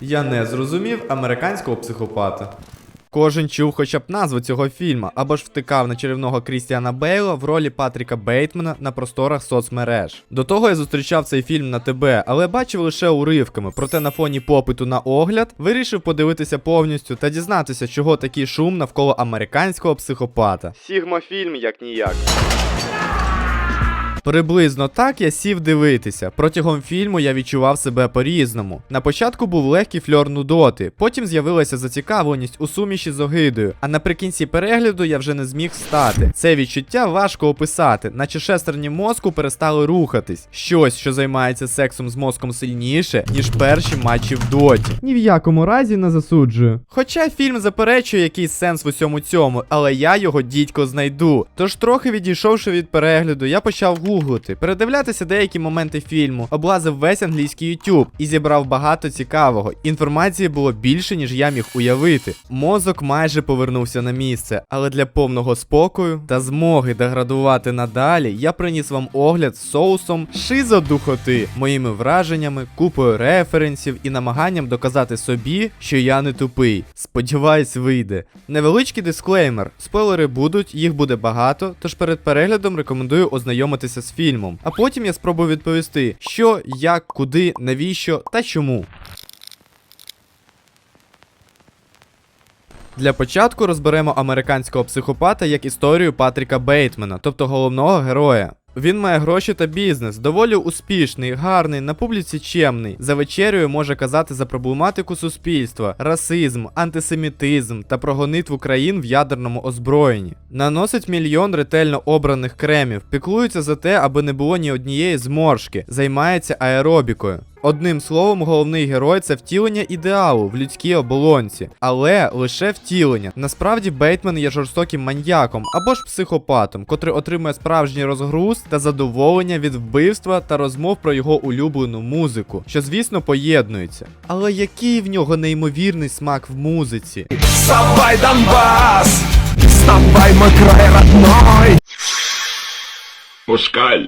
Я не зрозумів американського психопата. Кожен чув хоча б назву цього фільму, або ж втикав на чарівного Крістіана Бейла в ролі Патріка Бейтмена на просторах соцмереж. До того я зустрічав цей фільм на ТБ, але бачив лише уривками. Проте на фоні попиту на огляд вирішив подивитися повністю та дізнатися, чого такий шум навколо американського психопата. Сігма фільм як ніяк. Приблизно так я сів дивитися. Протягом фільму я відчував себе по-різному. На початку був легкий фльор нудоти, потім з'явилася зацікавленість у суміші з огидою, а наприкінці перегляду я вже не зміг встати. Це відчуття важко описати, наче шестерні мозку перестали рухатись. Щось, що займається сексом з мозком сильніше, ніж перші матчі в доті. Ні в якому разі не засуджую. Хоча фільм заперечує якийсь сенс в усьому цьому, але я його дідько знайду. Тож трохи відійшовши від перегляду, я почав гуглити, передивлятися деякі моменти фільму, облазив весь англійський YouTube і зібрав багато цікавого. Інформації було більше, ніж я міг уявити. Мозок майже повернувся на місце, але для повного спокою та змоги деградувати надалі, я приніс вам огляд з соусом шизодухоти, моїми враженнями, купою референсів і намаганням доказати собі, що я не тупий. Сподіваюсь, вийде. Невеличкий дисклеймер. Спойлери будуть, їх буде багато, тож перед переглядом рекомендую ознайомитися з фільмом. А потім я спробую відповісти, що, як, куди, навіщо та чому. Для початку розберемо американського психопата як історію Патріка Бейтмена, тобто головного героя. Він має гроші та бізнес, доволі успішний, гарний, на публіці чемний. За вечерею може казати за проблематику суспільства, расизм, антисемітизм та про гонитву країн в ядерному озброєнні. Наносить мільйон ретельно обраних кремів, піклується за те, аби не було ні однієї зморшки, займається аеробікою. Одним словом, головний герой це втілення ідеалу в людській оболонці, але лише втілення. Насправді Бейтмен є жорстоким маньяком або ж психопатом, котрий отримує справжній розгруз та задоволення від вбивства та розмов про його улюблену музику, що звісно поєднуються. Але який в нього неймовірний смак в музиці. Вставай, Донбасс! Вставай, мой край родной! Москаль.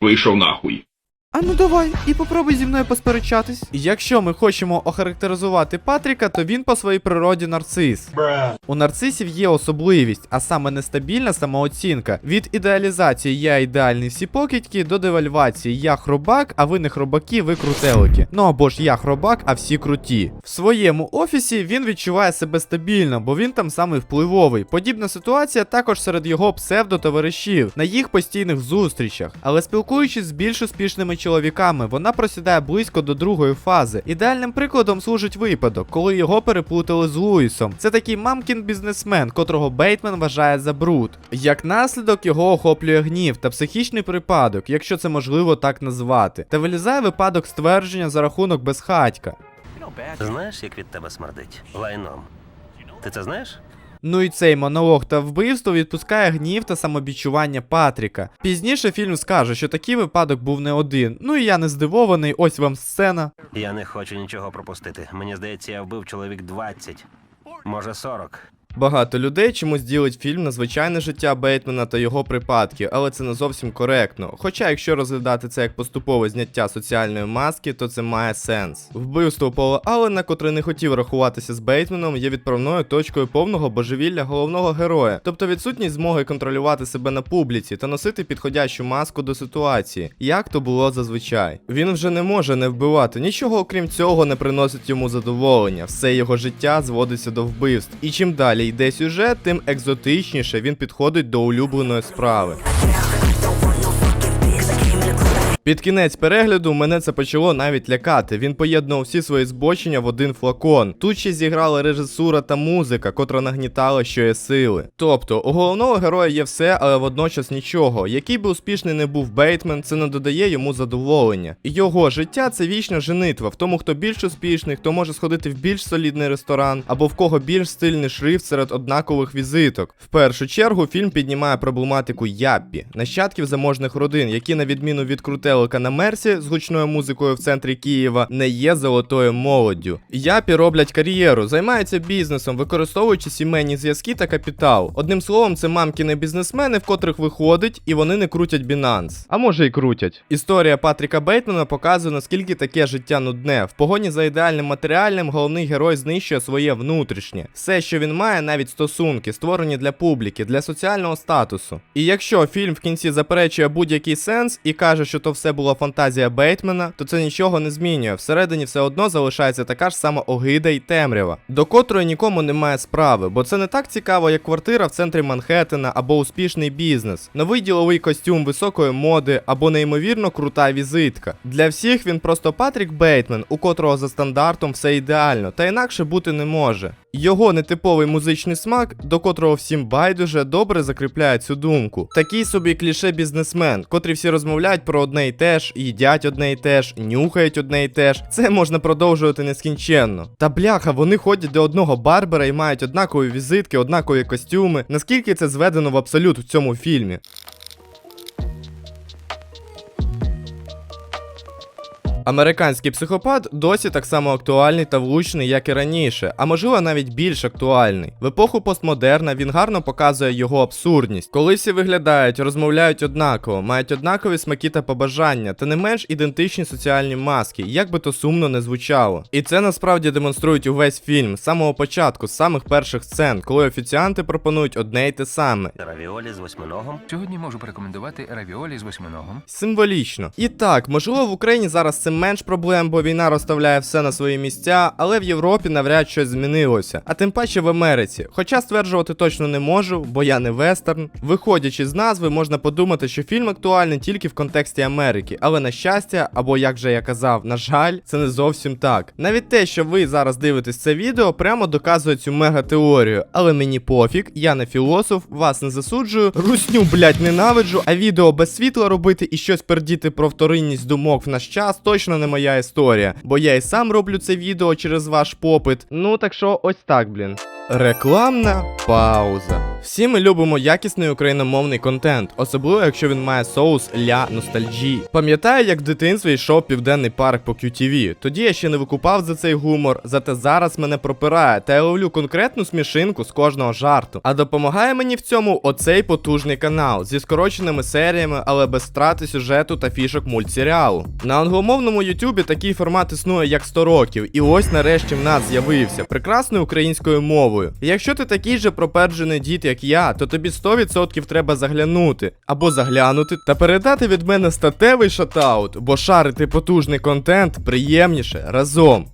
Вийшов нахуй. А ну давай, і попробуй зі мною посперечатись. Якщо ми хочемо охарактеризувати Патріка, то він по своїй природі нарцис. У нарцисів є особливість, а саме нестабільна самооцінка. Від ідеалізації я ідеальний всі покидьки до девальвації я хробак, а ви не хробаки, ви крутелики. Ну або ж я хробак, а всі круті. В своєму офісі він відчуває себе стабільно, бо він там самий впливовий. Подібна ситуація також серед його псевдотоваришів на їх постійних зустрічах. Але спілкуючись з більш успішними чоловіками, вона просідає близько до другої фази. Ідеальним прикладом служить випадок, коли його переплутали з Луїсом. Це такий мамкін бізнесмен, котрого Бейтмен вважає за бруд. Як наслідок його охоплює гнів та психічний припадок, якщо це можливо так назвати. Та вилізає випадок ствердження за рахунок безхатька. Знаєш, як від тебе смердить? Лайном. Ти це знаєш? Ну і цей монолог та вбивство відпускає гнів та самобічування Патріка. Пізніше фільм скаже, що такий випадок був не один. Ну і я не здивований, ось вам сцена. Я не хочу нічого пропустити. Мені здається, я вбив чоловік 20. Може 40. Багато людей чомусь ділить фільм на звичайне життя Бейтмена та його припадки, але це не зовсім коректно. Хоча, якщо розглядати це як поступове зняття соціальної маски, то це має сенс. Вбивство Пола Аллена, котрий не хотів рахуватися з Бейтменом, є відправною точкою повного божевілля головного героя, тобто відсутність змоги контролювати себе на публіці та носити підходящу маску до ситуації, як то було зазвичай. Він вже не може не вбивати, нічого окрім цього не приносить йому задоволення. Все його життя зводиться до вбивств. І чим далі йде сюжет, тим екзотичніше він підходить до улюбленої справи. Під кінець перегляду мене це почало навіть лякати. Він поєднував всі свої збочення в один флакон. Тут ще зіграла режисура та музика, котра нагнітала, що сили. Тобто, у головного героя є все, але водночас нічого. Який би успішний не був Бейтмен, це не додає йому задоволення. Його життя це вічна женитва в тому, хто більш успішний, хто може сходити в більш солідний ресторан, або в кого більш стильний шрифт серед однакових візиток. В першу чергу фільм піднімає проблематику Яппі, нащадків заможних родин, які, на відміну від крутеликів веселика на мерсі з гучною музикою в центрі Києва не є золотою молоддю. Япі роблять кар'єру, займаються бізнесом, використовуючи сімейні зв'язки та капітал. Одним словом, це мамкіни бізнесмени, в котрих виходить, і вони не крутять Binance. А може й крутять. Історія Патріка Бейтмана показує, наскільки таке життя нудне. В погоні за ідеальним матеріальним головний герой знищує своє внутрішнє. Все, що він має, навіть стосунки, створені для публіки, для соціального статусу. І якщо фільм в кінці заперечує будь-який сенс і каже, що то все була фантазія Бейтмена, то це нічого не змінює. Всередині все одно залишається така ж сама огида і темрява, до котрої нікому немає справи, бо це не так цікаво, як квартира в центрі Манхеттена або успішний бізнес, новий діловий костюм високої моди або неймовірно крута візитка. Для всіх він просто Патрік Бейтмен, у котрого за стандартом все ідеально, та інакше бути не може. Його нетиповий музичний смак, до котрого всім байдуже, добре закріпляє цю думку. Такий собі кліше бізнесмен, котрі всі розмовляють про одне і те ж, їдять одне і те ж, нюхають одне і те ж. Це можна продовжувати нескінченно. Та бляха, вони ходять до одного барбера і мають однакові візитки, однакові костюми. Наскільки це зведено в абсолют в цьому фільмі? Американський психопат досі так само актуальний та влучний, як і раніше, а можливо навіть більш актуальний. В епоху постмодерна він гарно показує його абсурдність, коли всі виглядають, розмовляють однаково, мають однакові смаки та побажання, та не менш ідентичні соціальні маски, як би то сумно не звучало. І це насправді демонструють увесь фільм з самого початку, з самих перших сцен, коли офіціанти пропонують одне й те саме. Равіолі з восьминогом. Сьогодні можу порекомендувати равіолі з восьминогом. Символічно. І так, можливо, в Україні зараз менш проблем, бо війна розставляє все на свої місця, але в Європі навряд щось змінилося, а тим паче в Америці. Хоча стверджувати точно не можу, бо я не вестерн. Виходячи з назви, можна подумати, що фільм актуальний тільки в контексті Америки, але на щастя, або як же я казав, на жаль, це не зовсім так. Навіть те, що ви зараз дивитесь це відео, прямо доказує цю мега-теорію. Але мені пофіг, я не філософ, вас не засуджую, русню, блять, ненавиджу, а відео без світла робити і щось пердіти про вторинність думок в наш час точно не моя історія, бо я і сам роблю це відео через ваш попит. Ну так що ось так, блін. Рекламна пауза. Всі ми любимо якісний україномовний контент, особливо якщо він має соус ля ностальджі. Пам'ятаю, як в дитинстві йшов південний парк по QTV. Тоді я ще не викупав за цей гумор, зате зараз мене пропирає, та я ловлю конкретну смішинку з кожного жарту. А допомагає мені в цьому оцей потужний канал зі скороченими серіями, але без страти сюжету та фішок мультсеріалу. На англомовному Ютубі такий формат існує як 100 років, і ось нарешті в нас з'явився прекрасною українською мовою. Якщо ти такий же проперджений дід, як я, то тобі 100% треба заглянути або заглянути та передати від мене статевий шатаут, бо шарити потужний контент приємніше разом.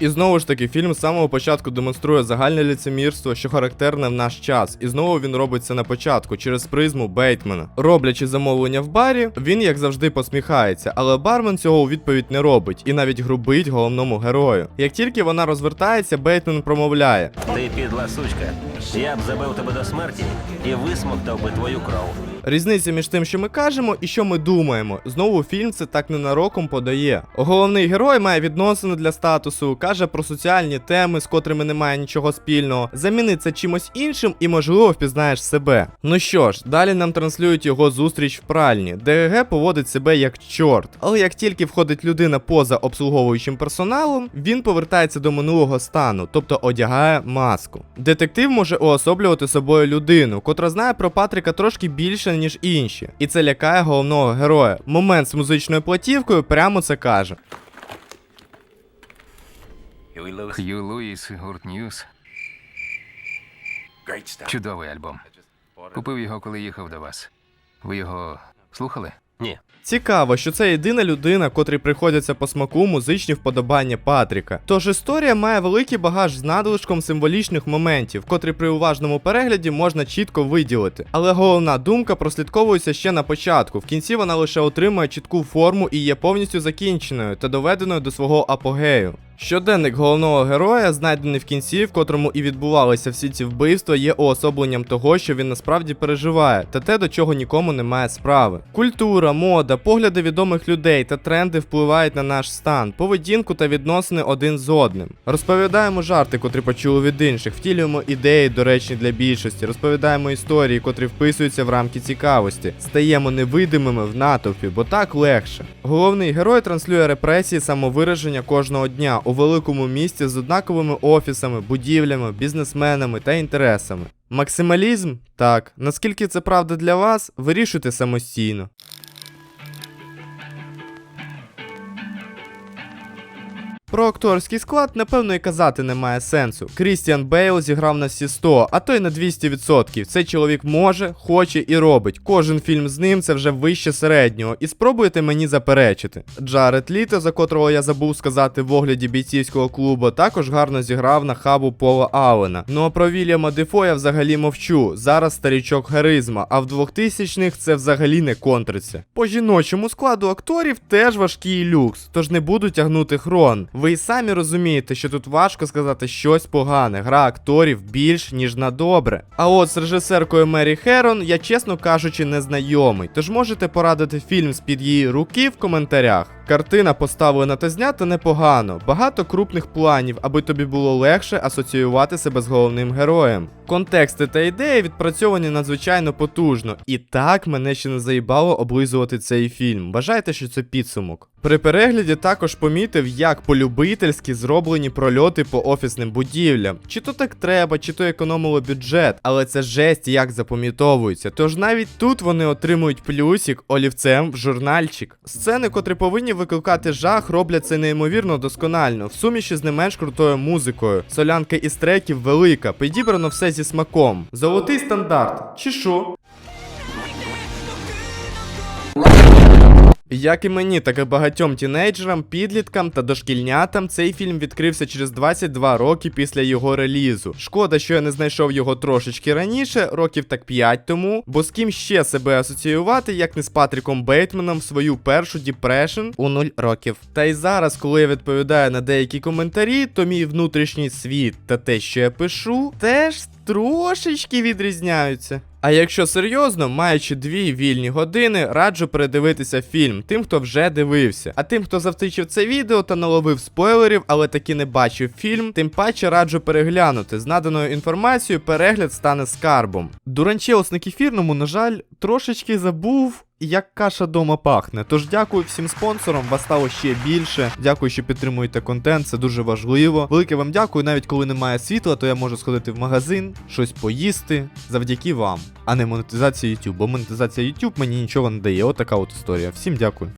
І знову ж таки, фільм з самого початку демонструє загальне ліцемірство, що характерне в наш час. І знову він робить це на початку через призму Бейтмена. Роблячи замовлення в барі, він як завжди посміхається, але бармен цього у відповідь не робить і навіть грубить головному герою. Як тільки вона розвертається, Бейтмен промовляє: Ти підла сучка. Я б забив тебе до смерті і висмоктав би твою кров. Різниця між тим, що ми кажемо, і що ми думаємо. Знову фільм це так ненароком подає. Головний герой має відносини для статусу, каже про соціальні теми, з котрими немає нічого спільного. Заміни це чимось іншим і, можливо, впізнаєш себе. Ну що ж, далі нам транслюють його зустріч в пральні. ДГГ поводить себе як чорт. Але як тільки входить людина поза обслуговуючим персоналом, він повертається до минулого стану, тобто одягає маску. Детектив може уособлювати собою людину, котра знає про Патріка трошки більше, ніж інші. І це лякає головного героя. Момент з музичною платівкою прямо це каже. Хью Луїс, гурт Ньюс. Чудовий альбом. Купив його, коли їхав до вас. Ви його слухали? Ні. Цікаво, що це єдина людина, котрій приходяться по смаку музичні вподобання Патріка. Тож історія має великий багаж з надлишком символічних моментів, котрі при уважному перегляді можна чітко виділити. Але головна думка прослідковується ще на початку. В кінці вона лише отримує чітку форму і є повністю закінченою та доведеною до свого апогею. Щоденник головного героя, знайдений в кінці, в котрому і відбувалися всі ці вбивства, є уособленням того, що він насправді переживає, та те, до чого нікому немає справи. Культура, мода, погляди відомих людей та тренди впливають на наш стан, поведінку та відносини один з одним. Розповідаємо жарти, котрі почули від інших, втілюємо ідеї, доречні для більшості, розповідаємо історії, котрі вписуються в рамки цікавості, стаємо невидимими в натовпі, бо так легше. Головний герой транслює репресії самовираження кожного дня у великому місті з однаковими офісами, будівлями, бізнесменами та інтересами. Максималізм? Так. Наскільки це правда для вас, вирішуйте самостійно. Про акторський склад, напевно, і казати немає сенсу. Крістіан Бейл зіграв на всі 100, а то й на 200%. Цей чоловік може, хоче і робить. Кожен фільм з ним це вже вище середнього. І спробуйте мені заперечити. Джаред Літо, за котрого я забув сказати в огляді бійцівського клубу, також гарно зіграв на хабу Пола Аллена. Ну а про Вільяма Дефо я взагалі мовчу. Зараз старічок харизма, а в 2000-х це взагалі не контриться. По жіночому складу акторів теж важкий люкс, тож не буду тягнути хрон. Ви й самі розумієте, що тут важко сказати щось погане. Гра акторів більш ніж на добре. А от з режисеркою Мері Херон я, чесно кажучи, не знайомий. Тож можете порадити фільм з-під її руки в коментарях. Картина поставлена та знята непогано, багато крупних планів, аби тобі було легше асоціювати себе з головним героєм. Контексти та ідеї відпрацьовані надзвичайно потужно, і так мене ще не заїбало облизувати цей фільм. Бажайте, що це підсумок. При перегляді також помітив, як по-любительськи зроблені прольоти по офісним будівлям. Чи то так треба, чи то економило бюджет, але це жесть як запам'ятовується. Тож навіть тут вони отримують плюсик олівцем в журнальчик. Сцени, котрі повинні викликати жах, роблять це неймовірно досконально, в суміші з не менш крутою музикою. Солянка із треків велика, підібрано все зі смаком. Золотий стандарт. Чи що? Як і мені, так і багатьом тінейджерам, підліткам та дошкільнятам цей фільм відкрився через 22 роки після його релізу. Шкода, що я не знайшов його трошечки раніше, років так 5 тому, бо з ким ще себе асоціювати, як не з Патріком Бейтманом в свою першу діпрешн у 0 років. Та й зараз, коли я відповідаю на деякі коментарі, то мій внутрішній світ та те, що я пишу, теж трошечки відрізняються. А якщо серйозно, маючи дві вільні години, раджу передивитися фільм тим, хто вже дивився. А тим, хто завтичив це відео та наловив спойлерів, але таки не бачив фільм, тим паче раджу переглянути. З наданою інформацією перегляд стане скарбом. Дуранчеус на кефірному, на жаль, трошечки забув. Як каша дома пахне. Тож дякую всім спонсорам, вас стало ще більше. Дякую, що підтримуєте контент, це дуже важливо. Велике вам дякую. Навіть коли немає світла, то я можу сходити в магазин, щось поїсти завдяки вам, а не монетизація YouTube. Бо монетизація YouTube мені нічого не дає. Отака от історія. Всім дякую.